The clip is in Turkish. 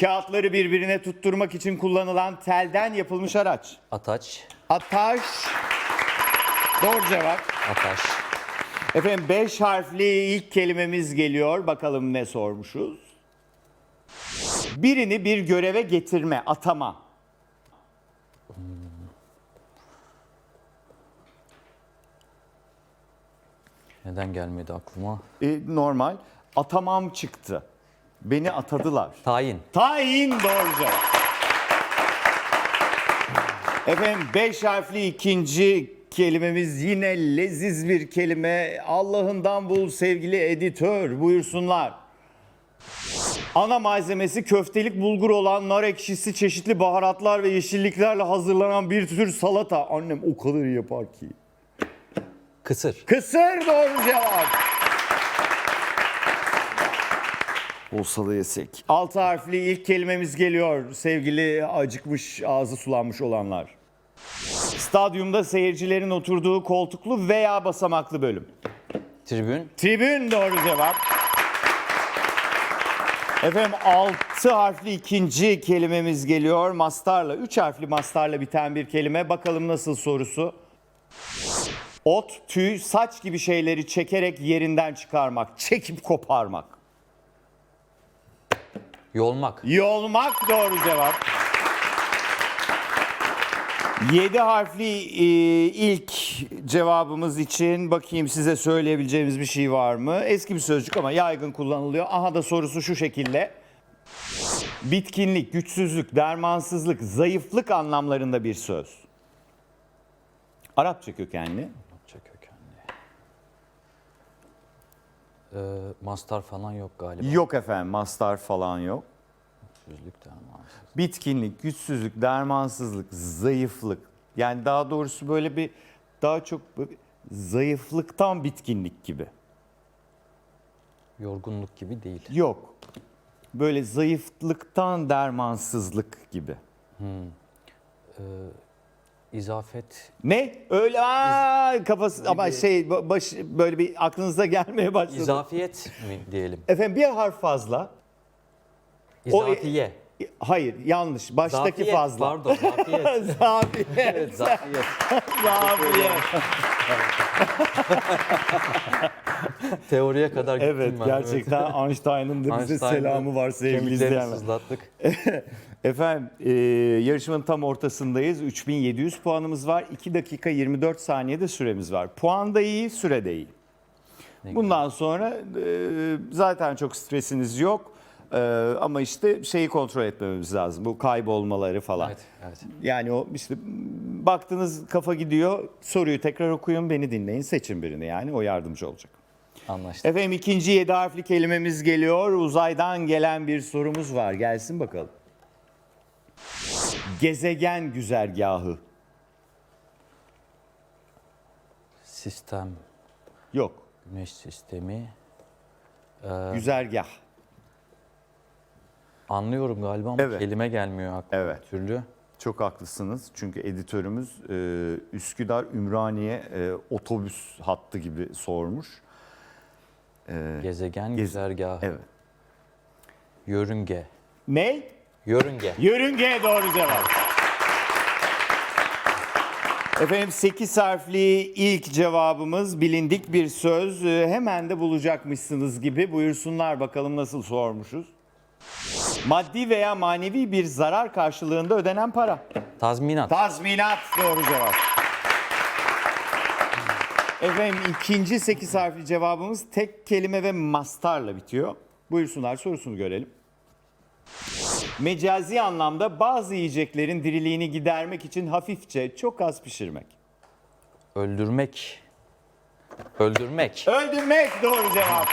Kağıtları birbirine tutturmak için kullanılan telden yapılmış araç. Ataç. Ataş. Doğru cevap. Ataş. Efendim 5 harfli ilk kelimemiz geliyor. Bakalım ne sormuşuz? Birini bir göreve getirme, atama. Neden gelmedi aklıma? E, normal. Atamam çıktı. Beni atadılar. Tayin. Tayin doğru cevap. Efendim 5 harfli ikinci kelimemiz yine leziz bir kelime. Allah'ından bul sevgili editör buyursunlar. Ana malzemesi köftelik bulgur olan nar ekşisi, çeşitli baharatlar ve yeşilliklerle hazırlanan bir tür salata. Annem o kadar iyi yapar ki. Kısır. Kısır doğru cevap. Olsa da yesek. Altı harfli ilk kelimemiz geliyor sevgili acıkmış ağzı sulanmış olanlar. Stadyumda seyircilerin oturduğu koltuklu veya basamaklı bölüm. Tribün. Tribün doğru cevap. Efendim altı harfli ikinci kelimemiz geliyor. Mastarla, üç harfli mastarla biten bir kelime. Bakalım nasıl sorusu. Ot, tüy, saç gibi şeyleri çekerek yerinden çıkarmak, çekip koparmak. Yolmak. Yolmak doğru cevap. 7 harfli e, ilk cevabımız için bakayım size söyleyebileceğimiz bir şey var mı? Eski bir sözcük ama yaygın kullanılıyor. Aha da sorusu şu şekilde. Bitkinlik, güçsüzlük, dermansızlık, zayıflık anlamlarında bir söz. Arapça kökenli. Ee, mastar falan yok galiba. Yok efendim, mastar falan yok. Sözlük de ama. bitkinlik, güçsüzlük, dermansızlık, zayıflık. Yani daha doğrusu böyle bir daha çok zayıflıktan bitkinlik gibi. Yorgunluk gibi değil. Yok. Böyle zayıflıktan dermansızlık gibi. İzafet. Ne? Öyle aa, kafası ama şey ba- baş böyle bir aklınıza gelmeye başladı. İzafiyet mi diyelim? Efendim bir harf fazla. O- İzafiye. Hayır, yanlış. Baştaki Zafiyet, fazla. Pardon. Zafiyet. Zafiyet. evet, zafiyet. Zafiyet. Teoriye kadar gittim Evet ben. gerçekten Einstein'ın da bize selamı var sevgili izleyenler. sızlattık. Efendim e, yarışmanın tam ortasındayız. 3700 puanımız var. 2 dakika 24 saniyede süremiz var. Puan da iyi, süre de iyi. Ne Bundan sonra e, zaten çok stresiniz yok. E, ama işte şeyi kontrol etmemiz lazım. Bu kaybolmaları falan. Evet, evet. Yani o işte baktınız kafa gidiyor. Soruyu tekrar okuyun, beni dinleyin, seçin birini yani. O yardımcı olacak. Anlaştık. Efendim ikinci yedi harfli kelimemiz geliyor. Uzaydan gelen bir sorumuz var. Gelsin bakalım. Gezegen güzergahı. Sistem, Yok. güneş sistemi. Güzergah. Anlıyorum galiba ama Evet. kelime gelmiyor aklıma Evet. bir türlü. Çok haklısınız. Çünkü editörümüz e, Üsküdar Ümraniye e, otobüs hattı gibi sormuş. Gezegen Gez- güzergahı. Evet. Yörünge. Ne? Yörünge. Yörünge doğru cevap. Efendim 8 harfli ilk cevabımız bilindik bir söz. Ee, Hemen de bulacakmışsınız gibi. Buyursunlar bakalım nasıl sormuşuz. Maddi veya manevi bir zarar karşılığında ödenen para. Tazminat. Tazminat doğru cevap. Efendim ikinci 8 harfli cevabımız tek kelime ve mastarla bitiyor. Buyursunlar sorusunu görelim. Mecazi anlamda bazı yiyeceklerin diriliğini gidermek için hafifçe çok az pişirmek. Öldürmek. Öldürmek. Öldürmek doğru cevap.